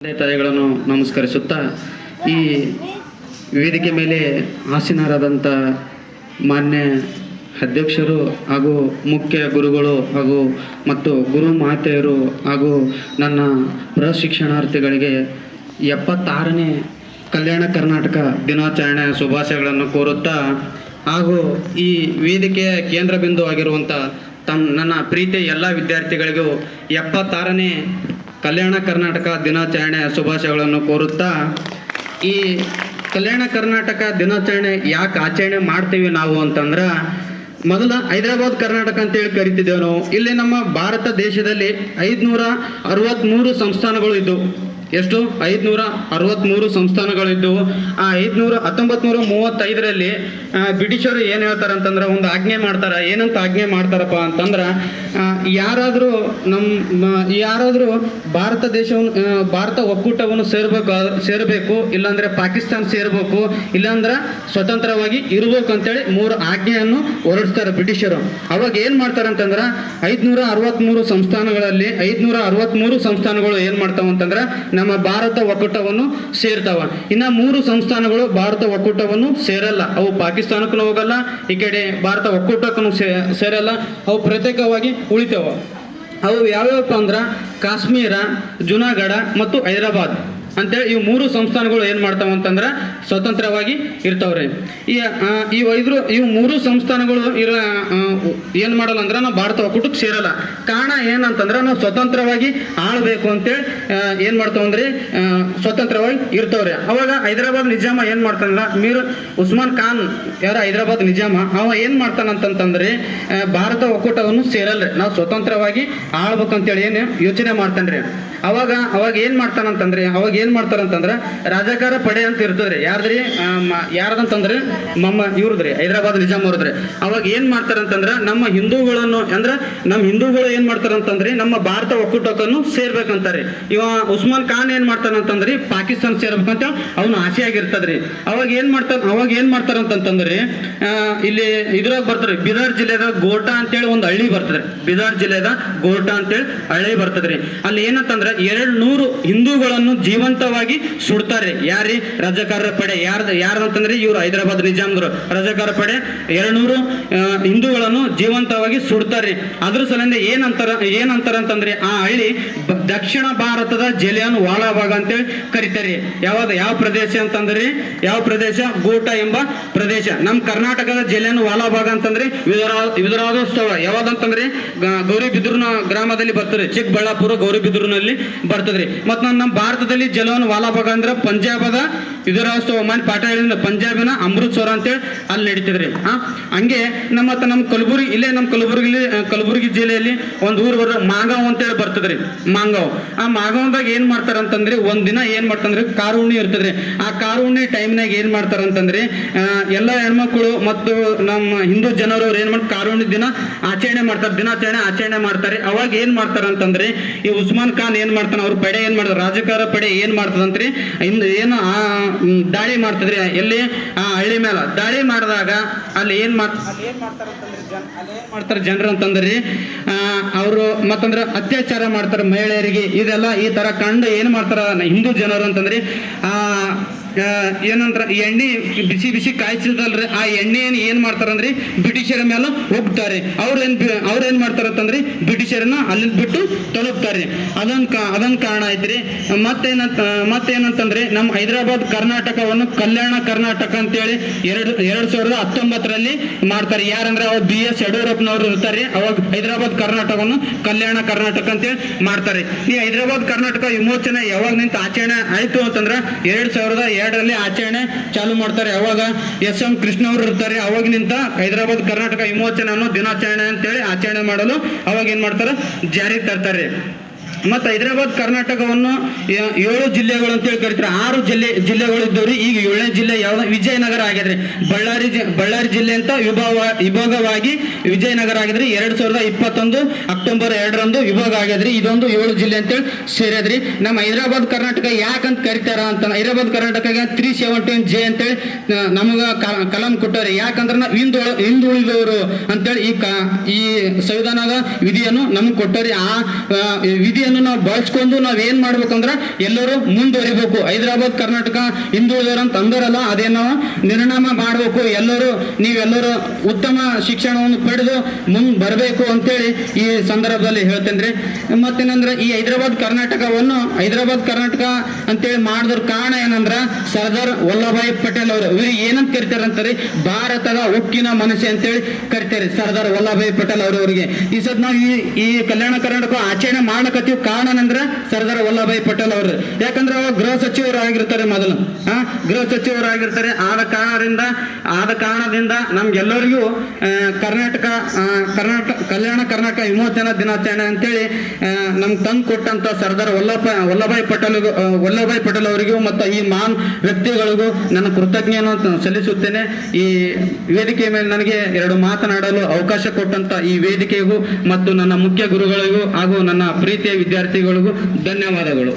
ತಂದೆ ತಾಯಿಗಳನ್ನು ನಮಸ್ಕರಿಸುತ್ತಾ ಈ ವೇದಿಕೆ ಮೇಲೆ ಆಸೀನರಾದಂಥ ಮಾನ್ಯ ಅಧ್ಯಕ್ಷರು ಹಾಗೂ ಮುಖ್ಯ ಗುರುಗಳು ಹಾಗೂ ಮತ್ತು ಗುರು ಮಾತೆಯರು ಹಾಗೂ ನನ್ನ ಪ್ರಶಿಕ್ಷಣಾರ್ಥಿಗಳಿಗೆ ಎಪ್ಪತ್ತಾರನೇ ಕಲ್ಯಾಣ ಕರ್ನಾಟಕ ದಿನಾಚರಣೆ ಶುಭಾಶಯಗಳನ್ನು ಕೋರುತ್ತಾ ಹಾಗೂ ಈ ವೇದಿಕೆಯ ಕೇಂದ್ರ ಬಿಂದು ಆಗಿರುವಂಥ ತಮ್ಮ ನನ್ನ ಪ್ರೀತಿಯ ಎಲ್ಲ ವಿದ್ಯಾರ್ಥಿಗಳಿಗೂ ಎಪ್ಪತ್ತಾರನೇ ಕಲ್ಯಾಣ ಕರ್ನಾಟಕ ದಿನಾಚರಣೆ ಶುಭಾಶಯಗಳನ್ನು ಕೋರುತ್ತಾ, ಈ ಕಲ್ಯಾಣ ಕರ್ನಾಟಕ ದಿನಾಚರಣೆ ಯಾಕೆ ಆಚರಣೆ ಮಾಡ್ತೀವಿ ನಾವು ಅಂತಂದ್ರೆ, ಮೊದಲ ಹೈದರಾಬಾದ್ ಕರ್ನಾಟಕ ಅಂತೇಳಿ ಕರಿತಿದ್ದೇವೆ ನಾವು. ಇಲ್ಲಿ ನಮ್ಮ ಭಾರತ ದೇಶದಲ್ಲಿ ಐದುನೂರ ಅರವತ್ತ್ಮೂರು ಸಂಸ್ಥಾನಗಳು ಇದ್ದವು ಎಷ್ಟು? ಐದುನೂರ ಅರವತ್ತ್ಮೂರು ಸಂಸ್ಥಾನಗಳಿದ್ದವು. ಆ ಐದುನೂರ ಹತ್ತೊಂಬತ್ತು ನೂರ ಮೂವತ್ತೈದರಲ್ಲಿ ಬ್ರಿಟಿಷರು ಏನು ಹೇಳ್ತಾರೆ ಅಂತಂದ್ರೆ ಒಂದು ಆಜ್ಞೆ ಮಾಡ್ತಾರೆ. ಏನಂತ ಆಜ್ಞೆ ಮಾಡ್ತಾರಪ್ಪ ಅಂತಂದ್ರೆ ಯಾರಾದರೂ ನಮ್ಮ ಯಾರಾದರೂ ಭಾರತ ದೇಶವನ್ನು ಭಾರತ ಒಕ್ಕೂಟವನ್ನು ಸೇರ್ಬೇಕು, ಸೇರಬೇಕು, ಇಲ್ಲಾಂದರೆ ಪಾಕಿಸ್ತಾನ ಸೇರಬೇಕು, ಇಲ್ಲಾಂದ್ರೆ ಸ್ವತಂತ್ರವಾಗಿ ಇರಬೇಕು ಅಂತೇಳಿ ಮೂರು ಆಜ್ಞೆಯನ್ನು ಹೊರಡಿಸ್ತಾರೆ ಬ್ರಿಟಿಷರು. ಅವಾಗ ಏನು ಮಾಡ್ತಾರೆ ಅಂತಂದ್ರೆ ಐದುನೂರ ಅರವತ್ತ್ಮೂರು ಸಂಸ್ಥಾನಗಳಲ್ಲಿ, ಐದುನೂರ ಅರವತ್ತ್ಮೂರು ಸಂಸ್ಥಾನಗಳು ಏನು ಮಾಡ್ತಾವ ಅಂತಂದ್ರೆ ನಮ್ಮ ಭಾರತ ಒಕ್ಕೂಟವನ್ನು ಸೇರ್ತಾವ. ಇನ್ನ ಮೂರು ಸಂಸ್ಥಾನಗಳು ಭಾರತ ಒಕ್ಕೂಟವನ್ನು ಸೇರಲ್ಲ. ಅವು ಪಾಕಿಸ್ತಾನಕ್ಕೂ ಹೋಗಲ್ಲ, ಈ ಕಡೆ ಭಾರತ ಒಕ್ಕೂಟಕ್ಕೂ ಸೇರಲ್ಲ. ಅವು ಪ್ರತ್ಯೇಕವಾಗಿ ಉಳಿತಾವ. ಅವು ಯಾವ್ಯಾವಪ್ಪ ಅಂದ್ರೆ ಕಾಶ್ಮೀರ, ಜುನಾಗಢ ಮತ್ತು ಹೈದರಾಬಾದ್. ಅಂತೇಳಿ ಇವು ಮೂರು ಸಂಸ್ಥಾನಗಳು ಏನು ಮಾಡ್ತಾವ ಅಂತಂದ್ರೆ ಸ್ವತಂತ್ರವಾಗಿ ಇರ್ತಾವ್ರಿ. ಈ ಈ ಐದ್ರು ಇವು ಮೂರು ಸಂಸ್ಥಾನಗಳು ಇರ ಏನು ಮಾಡಲ್ಲ ಅಂದ್ರೆ ನಾವು ಭಾರತ ಒಕ್ಕೂಟಕ್ಕೆ ಸೇರಲ್ಲ. ಕಾರಣ ಏನಂತಂದ್ರೆ ನಾವು ಸ್ವತಂತ್ರವಾಗಿ ಆಳ್ಬೇಕು ಅಂತೇಳಿ ಏನು ಮಾಡ್ತಾವ ಅಂದ್ರೆ ಆ, ಸ್ವತಂತ್ರವಾಗಿ ಇರ್ತಾವ್ರಿ. ಅವಾಗ ಹೈದರಾಬಾದ್ ನಿಜಾಮ ಏನು ಮಾಡ್ತಾನಲ್ಲ? ಮೀರ್ ಉಸ್ಮಾನ್ ಖಾನ್ ಯಾರ ಹೈದರಾಬಾದ್ ನಿಜಾಮ? ಅವ ಏನು ಮಾಡ್ತಾನಂತಂತಂದ್ರೆ ಭಾರತ ಒಕ್ಕೂಟವನ್ನು ಸೇರಲ್ರಿ. ನಾವು ಸ್ವತಂತ್ರವಾಗಿ ಆಳ್ಬೇಕಂತೇಳಿ ಏನು ಯೋಚನೆ ಮಾಡ್ತಾನ್ರಿ. ಅವಾಗ ಅವಾಗ ಏನು ಮಾಡ್ತಾನಂತಂದ್ರೆ, ಅವಾಗ ಏನು ಮಾಡ್ತಾರಂತಂದ್ರೆ ರಾಜಕಾರ ಪಡೆ ಅಂತ ಇರ್ತದ್ರಿ. ಯಾರ್ದ್ರಿ? ಯಾರದಂತಂದ್ರೆ? ನಮ್ಮ, ಇವ್ರದ್ರಿ. ಹೈದರಾಬಾದ್ ನಿಜಾಮ್ ಅವ್ರದ್ರಿ. ಅವಾಗ ಏನು ಮಾಡ್ತಾರಂತಂದ್ರೆ, ನಮ್ಮ ಹಿಂದೂಗಳನ್ನು, ಅಂದ್ರೆ ನಮ್ಮ ಹಿಂದೂಗಳು ಏನು ಮಾಡ್ತಾರಂತಂದ್ರೆ, ನಮ್ಮ ಭಾರತ ಒಕ್ಕೂಟಕ್ಕನ್ನು ಸೇರ್ಬೇಕಂತಾರೆ. ಇವ ಉಸ್ಮಾನ್ ಖಾನ್ ಏನು ಮಾಡ್ತಾನಂತಂದ್ರಿ, ಪಾಕಿಸ್ತಾನ ಸೇರ್ಬೇಕಂತ ಅವನು ಆಸೆ ಆಗಿರ್ತದ್ರಿ ಅವಾಗ ಏನು ಮಾಡ್ತಾರ ಅವಾಗ ಏನು ಮಾಡ್ತಾರಂತಂತಂದ್ರೆ ಇಲ್ಲಿ ಇದ್ರಾಗ ಬರ್ತಾರೆ ಬಿದಾರ್ ಜಿಲ್ಲೆದ ಗೋಟಾ ಅಂತೇಳಿ ಒಂದು ಹಳ್ಳಿ ಬರ್ತದೆ ಬಿದಾರ್ ಜಿಲ್ಲೆದ ಗೋಟಾ ಅಂತೇಳಿ ಹಳ್ಳಿ ಬರ್ತದ್ರಿ. ಅಲ್ಲಿ ಏನಂತಂದ್ರೆ ಎರಡ್ ನೂರು ಹಿಂದೂಗಳನ್ನು ಜೀವಂತವಾಗಿ ಸುಡ್ತಾರೆ. ಯಾರಿ ರಜಾಕಾರರ ಪಡೆ. ಯಾರ್ದ ಅಂತಂದ್ರೆ ಇವರು ಹೈದರಾಬಾದ್ ನಿಜಾಮ್ರು ರಜಕಾರ ಪಡೆ ಎರಡು ನೂರು ಹಿಂದೂಗಳನ್ನು ಜೀವಂತವಾಗಿ ಸುಡ್ತಾರೆ. ಅದ್ರ ಸಲಿಂದ ಏನಂತಾರ ಏನಂತಾರ ಅಂತಂದ್ರೆ ಆ ಹಳ್ಳಿ ದಕ್ಷಿಣ ಭಾರತದ ಜಲಿಯನ್ ವಾಲಾಬಾಗ್ ಅಂತೇಳಿ ಕರಿತಾರೆ. ಯಾವಾಗ ಯಾವ ಪ್ರದೇಶ ಅಂತಂದ್ರೆ, ಯಾವ ಪ್ರದೇಶ? ಗೂಟ ಎಂಬ ಪ್ರದೇಶ. ನಮ್ಮ ಕರ್ನಾಟಕದ ಜಲಿಯನ್ ವಾಲಾಬಾಗ್ ಅಂತಂದ್ರೆ ವಿಧರಾದ ಸ್ಥಳ ಯಾವ್ದಂತಂದ್ರೆ ಗೌರಿಬಿದೂರಿನ ಗ್ರಾಮದಲ್ಲಿ ಬರ್ತಾರೆ ಚಿಕ್ಕಬಳ್ಳಾಪುರ ಗೌರಿಬಿದೂರಿನಲ್ಲಿ ಬರ್ತದ್ರಿ. ಮತ್ತು ನಮ್ಮ ಭಾರತದಲ್ಲಿ ಜಲವನ್ ವಾಲಾಬಾಗ್ ಅಂದ್ರೆ ಪಂಜಾಬದ ವಿದರಾೋತ್ಸವ ಮಾನ್ ಪಾಠ ಹೇಳಿದ ಪಂಜಾಬಿನ ಅಮೃತ್ಸರ ಅಂತೇಳಿ ಅಲ್ಲಿ ನಡೀತದ್ರಿ. ಹಾ ಹಂಗೆ ನಮ್ಮ ನಮ್ಮ ಕಲಬುರಗಿ ಇಲ್ಲೇ ನಮ್ಮ ಕಲಬುರಗಿ ಕಲಬುರಗಿ ಜಿಲ್ಲೆಯಲ್ಲಿ ಒಂದು ಊರು ಬರೋ ಮಾಗಾವ್ ಅಂತೇಳಿ ಬರ್ತದ್ರಿ ಮಾಂಗಾವ್. ಆ ಮಾಗಾವ್ದಾಗ ಏನ್ ಮಾಡ್ತಾರ ಅಂತಂದ್ರೆ ಒಂದ್ ದಿನ ಏನ್ ಮಾಡ್ತಂದ್ರೆ ಕಾರುಣ್ಣಿ ಇರ್ತದ್ರಿ. ಆ ಕಾರುಣ್ಣಿ ಟೈಮ್ನಾಗ ಏನ್ ಮಾಡ್ತಾರ ಅಂತಂದ್ರೆ ಆ, ಎಲ್ಲ ಹೆಣ್ಮಕ್ಳು ಮತ್ತು ನಮ್ಮ ಹಿಂದೂ ಜನರು ಅವ್ರು ಏನ್ ಮಾಡಿ ಕಾರುಣ್ಣಿ ದಿನ ಆಚರಣೆ ಮಾಡ್ತಾರೆ ದಿನಾಚರಣೆ ಆಚರಣೆ ಮಾಡ್ತಾರೆ. ಅವಾಗ ಏನ್ ಮಾಡ್ತಾರ ಅಂತಂದ್ರೆ ಈ ಉಸ್ಮಾನ್ ಖಾನ್ ಏನ್ ಮಾಡ್ತಾನೆ ಅವ್ರ ಪಡೆ ಏನ್ ಮಾಡ್ತಾರೆ ರಾಜಕಾರ ಪಡೆ ಏನ್ ಮಾಡ್ತದಂತ್ರಿ ಇಂದ ಏನು ಆ ದಾಳಿ ಮಾಡ್ತಿದ್ರೆ ಎಲ್ಲಿ? ಆ ಹಳ್ಳಿ ಮೇಲೆ ದಾಳಿ ಮಾಡಿದಾಗ ಅಲ್ಲಿ ಏನ್ ಮಾಡ್ತಾರೆ ಅಲ್ಲಿ ಏನ್ ಮಾಡ್ತಾರ ಅಂತಂದ್ರೆ ಜನ ಅಲ್ಲಿ ಏನ್ ಮಾಡ್ತಾರೆ ಜನರು ಅಂತಂದ್ರಿ? ಅವರು ಮತ್ತಂದ್ರೆ ಅತ್ಯಾಚಾರ ಮಾಡ್ತಾರೆ ಮಹಿಳೆಯರಿಗೆ. ಇದೆಲ್ಲ ಈ ತರ ಕಂಡು ಏನ್ ಮಾಡ್ತಾರ ಹಿಂದೂ ಜನರು ಅಂತಂದ್ರೆ? ಆ, ಏನಂದ್ರ ಎಣ್ಣೆ ಬಿಸಿ ಬಿಸಿ ಕಾಯಿಸಿದಲ್ರಿ ಆ ಎಣ್ಣೆಯನ್ನು ಏನ್ ಮಾಡ್ತಾರಂದ್ರಿ, ಬ್ರಿಟಿಷರ ಮೇಲೆ ಹೋಗ್ತಾರೆ ಅವ್ರೇನ್ ಅವ್ರೇನ್ ಮಾಡ್ತಾರಂತಂದ್ರಿ, ಬ್ರಿಟಿಷರನ್ನ ಅಲ್ಲಿ ಬಿಟ್ಟು ತಲುಪ್ತಾರೆ. ಅದನ್ ಕಾ ಅದೊಂದ್ ಕಾರಣ ಐತ್ರಿ. ಮತ್ತೇನ ಮತ್ತೇನಂತಂದ್ರೆ, ನಮ್ಮ ಹೈದರಾಬಾದ್ ಕರ್ನಾಟಕವನ್ನು ಕಲ್ಯಾಣ ಕರ್ನಾಟಕ ಅಂತೇಳಿ ಎರಡು ಎರಡ್ ಸಾವಿರದ ಹತ್ತೊಂಬತ್ತರಲ್ಲಿ ಮಾಡ್ತಾರೆ. ಯಾರಂದ್ರೆ, ಅವಾಗ ಬಿ ಎಸ್ ಯಡಿಯೂರಪ್ಪನವರು ಇರ್ತಾರೆ. ಅವಾಗ ಹೈದರಾಬಾದ್ ಕರ್ನಾಟಕವನ್ನು ಕಲ್ಯಾಣ ಕರ್ನಾಟಕ ಅಂತೇಳಿ ಮಾಡ್ತಾರೆ. ಈ ಹೈದರಾಬಾದ್ ಕರ್ನಾಟಕ ವಿಮೋಚನೆ ಯಾವಾಗ ನಿಂತ ಆಚರಣೆ ಆಯ್ತು ಅಂತಂದ್ರೆ, ಎರಡ್ ಸಾವಿರದ ಎರಡರಲ್ಲಿ ಆಚರಣೆ ಚಾಲು ಮಾಡ್ತಾರೆ. ಯಾವಾಗ ಎಸ್ ಎಂ ಕೃಷ್ಣ ಅವರು ಇರ್ತಾರೆ. ಅವಾಗಿನಿಂದ ಹೈದರಾಬಾದ್, ಕರ್ನಾಟಕ ವಿಮೋಚನೆ ಅನ್ನೋ ದಿನಾಚರಣೆ ಅಂತೇಳಿ ಆಚರಣೆ ಮಾಡಲು ಅವಾಗ ಏನ್ ಮಾಡ್ತಾರೆ? ಜಾರಿಗೆ ತರ್ತಾರೆ. ಮತ್ತು ಹೈದರಾಬಾದ್ ಕರ್ನಾಟಕವನ್ನು ಏಳು ಜಿಲ್ಲೆಗಳು ಅಂತೇಳಿ ಕರಿತಾರೆ. ಆರು ಜಿಲ್ಲೆ ಜಿಲ್ಲೆಗಳು ಇದ್ದವ್ರಿ. ಈಗ ಏಳನೇ ಜಿಲ್ಲೆ ಯಾವ್ದು ವಿಜಯನಗರ ಆಗಿದ್ರೆ ಬಳ್ಳಾರಿ ಬಳ್ಳಾರಿ ಜಿಲ್ಲೆ ಅಂತ ವಿಭಾಗ ವಿಭಾಗವಾಗಿ ವಿಜಯನಗರ ಆಗಿದ್ರಿ ಎರಡು ಸಾವಿರದ ಇಪ್ಪತ್ತೊಂದು ಅಕ್ಟೋಬರ್ ಎರಡರಂದು ವಿಭಾಗ ಆಗ್ಯದ್ರಿ ಇದೊಂದು ಏಳು ಜಿಲ್ಲೆ ಅಂತೇಳಿ ಸೇರಿದ್ರಿ ನಮ್ಮ ಹೈದರಾಬಾದ್ ಕರ್ನಾಟಕ ಯಾಕಂತ ಕರಿತಾರ ಅಂತ Hyderabad Karnataka three seventeen J ಅಂತೇಳಿ ನಮಗ ಕಲಂ ಕೊಟ್ಟವ್ರಿ. ಯಾಕಂದ್ರೆ ನಾವು ಹಿಂದುಳ ಹಿಂದುಳಿದವರು ಅಂತೇಳಿ ಈ ಈ ಸಂವಿಧಾನದ ವಿಧಿಯನ್ನು ನಮ್ಗೆ ಕೊಟ್ಟವ್ರಿ. ಆ, ವಿಧಿ ಶಕ್ತಿಯನ್ನು ನಾವು ಬಳಸ್ಕೊಂಡು ನಾವ್ ಏನ್ ಮಾಡ್ಬೇಕಂದ್ರ ಎಲ್ಲರೂ ಮುಂದುವರಿಬೇಕು. ಹೈದರಾಬಾದ್, ಕರ್ನಾಟಕ, ಹಿಂದುಳಿದವರು ಅಂತ ಅಂದರಲ್ಲ, ಅದೇನೋ ನಿರ್ಣಾಮ ಮಾಡಬೇಕು. ಎಲ್ಲರೂ, ನೀವೆಲ್ಲರೂ ಉತ್ತಮ ಶಿಕ್ಷಣವನ್ನು ಪಡೆದು ಮುಂದೆ ಬರಬೇಕು ಅಂತೇಳಿ ಈ ಸಂದರ್ಭದಲ್ಲಿ ಹೇಳ್ತೇನ್ರಿ ಮತ್ತೇನಂದ್ರೆ ಈ ಹೈದರಾಬಾದ್, ಕರ್ನಾಟಕವನ್ನು, ಹೈದರಾಬಾದ್, ಕರ್ನಾಟಕ ಅಂತೇಳಿ ಮಾಡಿದ್ರ ಕಾರಣ ಏನಂದ್ರ ಸರ್ದಾರ್ ವಲ್ಲಭಾಯಿ ಪಟೇಲ್ ಅವರು. ಇವ್ರು ಏನಂತ ಕರಿತಾರೆ ಅಂತಾರೆ ಭಾರತದ ಉಕ್ಕಿನ ಮನಸ್ಸೆ ಅಂತೇಳಿ ಕರಿತಾರೆ ಸರ್ದಾರ್ ವಲ್ಲಭಾಯಿ ಪಟೇಲ್ ಅವರವರಿಗೆ ಈ ಸದ್ ನಾವು ಈ ಈ ಕಲ್ಯಾಣ ಕರ್ನಾಟಕ ಆಚರಣೆ ಮಾಡಕತ್ತೀವಿ ಕಾರಣ ಏನಂದ್ರ ಸರ್ದಾರ್ ವಲ್ಲಭಾಯಿ ಪಟೇಲ್ ಅವರು. ಯಾಕಂದ್ರೆ ಅವ್ರು ಗೃಹ ಸಚಿವರು ಆಗಿರ್ತಾರೆ ಮೊದಲು. ಹಾ ಗೃಹ ಸಚಿವರು ಆಗಿರ್ತಾರೆ. ಆದ ಕಾರಣದಿಂದ ಆದ ಕಾರಣದಿಂದ ನಮ್ಗೆಲ್ಲರಿಗೂ ಕರ್ನಾಟಕ ಕರ್ನಾಟಕ ಕಲ್ಯಾಣ ಕರ್ನಾಟಕ ವಿಮೋಚನಾ ದಿನಾಚರಣೆ ಅಂತೇಳಿ ನಮ್ಗೆ ತಂದು ಕೊಟ್ಟಂತ ಸರ್ದಾರ್ ವಲ್ಲಭ, ವಲ್ಲಭಾಯಿ ಪಟೇಲ್ ವಲ್ಲಭಾಯಿ ಪಟೇಲ್ ಅವರಿಗೂ ಮತ್ತು ಈ ಮಹಾನ್ ವ್ಯಕ್ತಿಗಳಿಗೂ ನನ್ನ ಕೃತಜ್ಞೆಯನ್ನು ಸಲ್ಲಿಸುತ್ತೇನೆ. ಈ ವೇದಿಕೆಯ ಮೇಲೆ ನನಗೆ ಎರಡು ಮಾತನಾಡಲು ಅವಕಾಶ ಕೊಟ್ಟಂತ ಈ ವೇದಿಕೆಗೂ ಮತ್ತು ನನ್ನ ಮುಖ್ಯ ಗುರುಗಳಿಗೂ ಹಾಗೂ ನನ್ನ ಪ್ರೀತಿಯ ವಿದ್ಯಾರ್ಥಿಗಳಿಗೂ ಧನ್ಯವಾದಗಳು.